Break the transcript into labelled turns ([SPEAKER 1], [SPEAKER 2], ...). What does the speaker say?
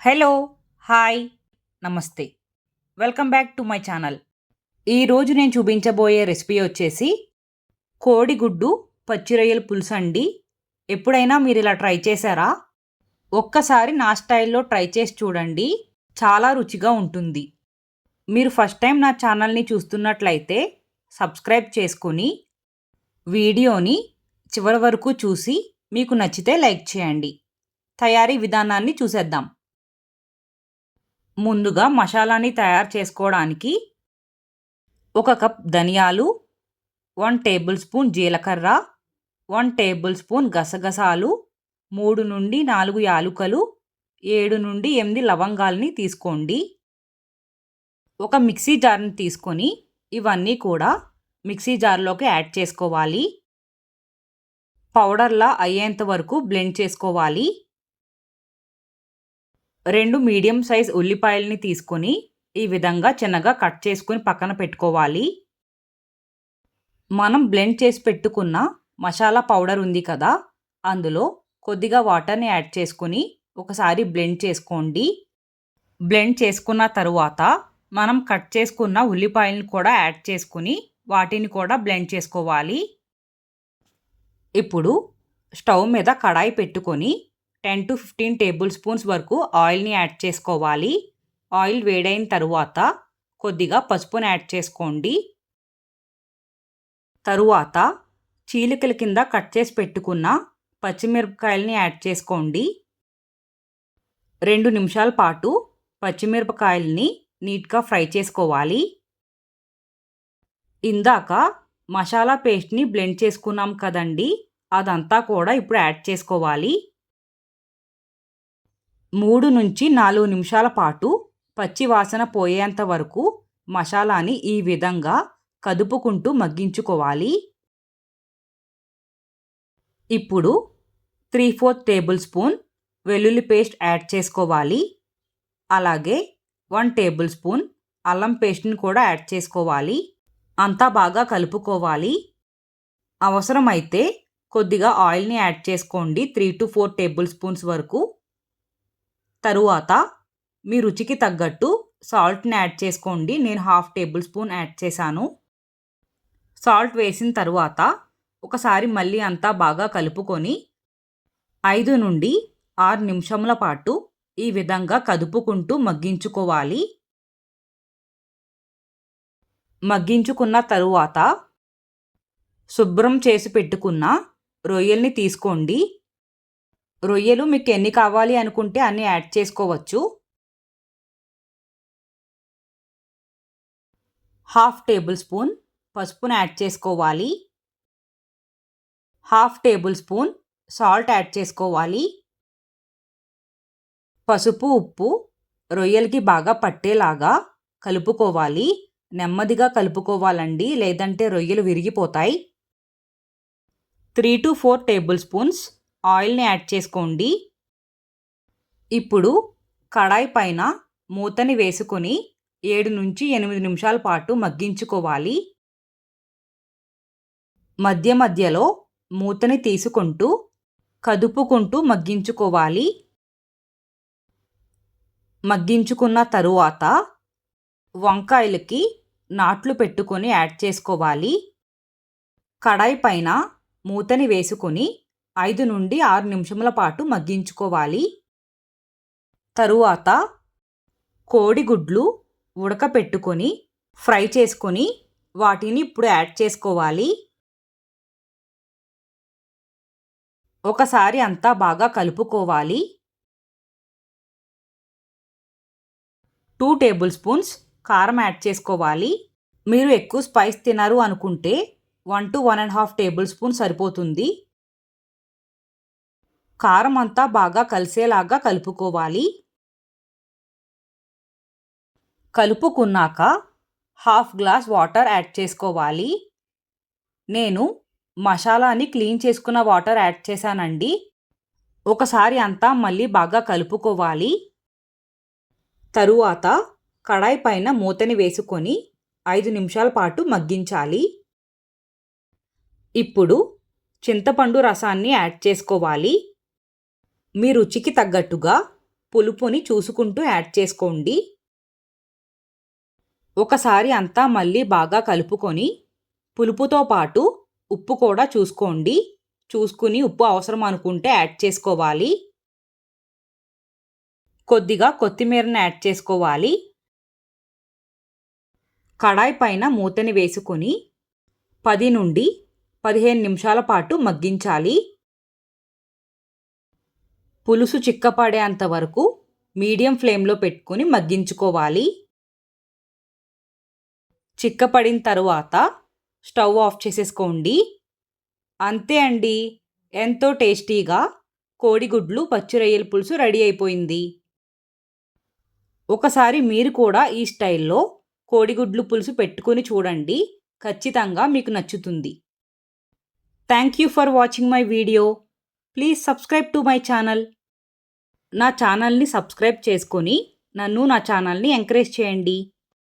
[SPEAKER 1] Hello hi నమస్తే. Welcome back to my channel. ఈరోజు నేను చూపించబోయే రెసిపీ వచ్చేసి కోడిగుడ్డు పచ్చిరొయ్యల పులుసు అండి. ఎప్పుడైనా మీరు ఇలా ట్రై చేశారా? ఒక్కసారి నా స్టైల్లో ట్రై చేసి చూడండి. చాలా రుచిగా ఉంటుంది. మీరు ఫస్ట్ టైం నా ఛానల్ని చూస్తున్నట్లయితే సబ్స్క్రైబ్ చేసుకొని వీడియోని చివరి వరకు చూసి మీకు నచ్చితే లైక్ చేయండి. తయారీ విధానాన్ని చూసేద్దాం. ముందుగా మసాలాని తయారు చేసుకోవడానికి ఒక కప్ ధనియాలు వన్ టేబుల్ స్పూన్ జీలకర్ర వన్ టేబుల్ స్పూన్ గసగసాలు మూడు నుండి నాలుగు యాలుకలు ఏడు నుండి ఎనిమిది లవంగాల్ని తీసుకోండి. ఒక మిక్సీ జార్ని తీసుకొని ఇవన్నీ కూడా మిక్సీ జార్లోకి యాడ్ చేసుకోవాలి. పౌడర్లా అయ్యేంత వరకు బ్లెండ్ చేసుకోవాలి. రెండు మీడియం సైజ్ ఉల్లిపాయల్ని తీసుకొని ఈ విధంగా చిన్నగా కట్ చేసుకుని పక్కన పెట్టుకోవాలి. మనం బ్లెండ్ చేసి పెట్టుకున్న మసాలా పౌడర్ ఉంది కదా అందులో కొద్దిగా వాటర్ని యాడ్ చేసుకుని ఒకసారి బ్లెండ్ చేసుకోండి. బ్లెండ్ చేసుకున్న తరువాత మనం కట్ చేసుకున్న ఉల్లిపాయలను కూడా యాడ్ చేసుకుని వాటిని కూడా బ్లెండ్ చేసుకోవాలి. ఇప్పుడు స్టవ్ మీద కడాయి పెట్టుకొని ten to fifteen tablespoons వరకు ఆయిల్ని యాడ్ చేసుకోవాలి. ఆయిల్ వేడైన తరువాత కొద్దిగా పసుపుని యాడ్ చేసుకోండి. తరువాత చీలికల కింద కట్ చేసి పెట్టుకున్న పచ్చిమిరపకాయలని యాడ్ చేసుకోండి. రెండు నిమిషాల పాటు పచ్చిమిరపకాయలని నీట్గా ఫ్రై చేసుకోవాలి. ఇందాక మసాలా పేస్ట్ని బ్లెండ్ చేసుకున్నాం కదండి అదంతా కూడా ఇప్పుడు యాడ్ చేసుకోవాలి. మూడు నుంచి నాలుగు నిమిషాల పాటు పచ్చి వాసన పోయేంత వరకు మసాలాని ఈ విధంగా కదుపుకుంటూ మగ్గించుకోవాలి. ఇప్పుడు త్రీ ఫోర్త్ టేబుల్ స్పూన్ వెల్లుల్లి పేస్ట్ యాడ్ చేసుకోవాలి. అలాగే వన్ టేబుల్ స్పూన్ అల్లం పేస్ట్ని కూడా యాడ్ చేసుకోవాలి. అంతా బాగా కలుపుకోవాలి. అవసరమైతే కొద్దిగా ఆయిల్ని యాడ్ చేసుకోండి. Three to four tablespoons వరకు తరువాత మీ రుచికి తగ్గట్టు సాల్ట్ని యాడ్ చేసుకోండి. నేను హాఫ్ టేబుల్ స్పూన్ యాడ్ చేశాను. సాల్ట్ వేసిన తరువాత ఒకసారి మళ్ళీ అంతా బాగా కలుపుకొని ఐదు నుండి ఆరు నిమిషముల పాటు ఈ విధంగా కదుపుకుంటూ మగ్గించుకోవాలి. మగ్గించుకున్న తరువాత శుభ్రం చేసి పెట్టుకున్న రొయ్యల్ని తీసుకోండి. రొయ్యలు మీకు ఎన్ని కావాలి అనుకుంటే అన్ని యాడ్ చేసుకోవచ్చు. హాఫ్ టేబుల్ స్పూన్ పసుపును యాడ్ చేసుకోవాలి. Half tablespoon salt add చేసుకోవాలి. పసుపు ఉప్పు రొయ్యలకి బాగా పట్టేలాగా కలుపుకోవాలి. నెమ్మదిగా కలుపుకోవాలండి లేదంటే రొయ్యలు విరిగిపోతాయి. Three to four tablespoons ఆయిల్ని యాడ్ చేసుకోండి. ఇప్పుడు కడాయి పైన మూతని వేసుకొని ఏడు నుంచి ఎనిమిది నిమిషాల పాటు మగ్గించుకోవాలి. మధ్య మధ్యలో మూతని తీసుకుంటూ కదుపుకుంటూ మగ్గించుకోవాలి. మగ్గించుకున్న తరువాత వంకాయలకి నాట్లు పెట్టుకొని యాడ్ చేసుకోవాలి. కడాయి పైన మూతని వేసుకొని ఐదు నుండి ఆరు నిమిషముల పాటు మగ్గించుకోవాలి. తరువాత కోడిగుడ్లు ఉడకపెట్టుకొని ఫ్రై చేసుకొని వాటిని ఇప్పుడు యాడ్ చేసుకోవాలి. ఒకసారి అంతా బాగా కలుపుకోవాలి. టూ టేబుల్ స్పూన్స్ కారం యాడ్ చేసుకోవాలి. మీరు ఎక్కువ స్పైస్ తినరు అనుకుంటే one to one and half tablespoon సరిపోతుంది. కారం అంతా బాగా కలిసేలాగా కలుపుకోవాలి. కలుపుకున్నాక హాఫ్ గ్లాస్ వాటర్ యాడ్ చేసుకోవాలి. నేను మసాలాని క్లీన్ చేసుకున్న వాటర్ యాడ్ చేశానండి. ఒకసారి అంతా మళ్ళీ బాగా కలుపుకోవాలి. తరువాత కడాయి పైన మూతని వేసుకొని ఐదు నిమిషాల పాటు మగ్గించాలి. ఇప్పుడు చింతపండు రసాన్ని యాడ్ చేసుకోవాలి. మీ రుచికి తగ్గట్టుగా పులుపుని చూసుకుంటూ యాడ్ చేసుకోండి. ఒకసారి అంతా మళ్ళీ బాగా కలుపుకొని పులుపుతో పాటు ఉప్పు కూడా చూసుకోండి. చూసుకుని ఉప్పు అవసరం అనుకుంటే యాడ్ చేసుకోవాలి. కొద్దిగా కొత్తిమీరని యాడ్ చేసుకోవాలి. కడాయి పైన మూతని వేసుకొని పది నుండి పదిహేను నిమిషాల పాటు మగ్గించాలి. పులుసు చిక్కపడేంత వరకు మీడియం ఫ్లేమ్లో పెట్టుకుని మగ్గించుకోవాలి. చిక్కపడిన తరువాత స్టవ్ ఆఫ్ చేసేసుకోండి. అంతే అండి. ఎంతో టేస్టీగా కోడిగుడ్లు పచ్చిరొయ్యల పులుసు రెడీ అయిపోయింది. ఒకసారి మీరు కూడా ఈ స్టైల్లో కోడిగుడ్లు పులుసు పెట్టుకుని చూడండి. ఖచ్చితంగా మీకు నచ్చుతుంది. Thank you for watching my video. Please subscribe to my channel. నా ఛానల్ని సబ్స్క్రైబ్ చేసుకొని నన్ను నా ఛానల్ని ఎంకరేజ్ చేయండి.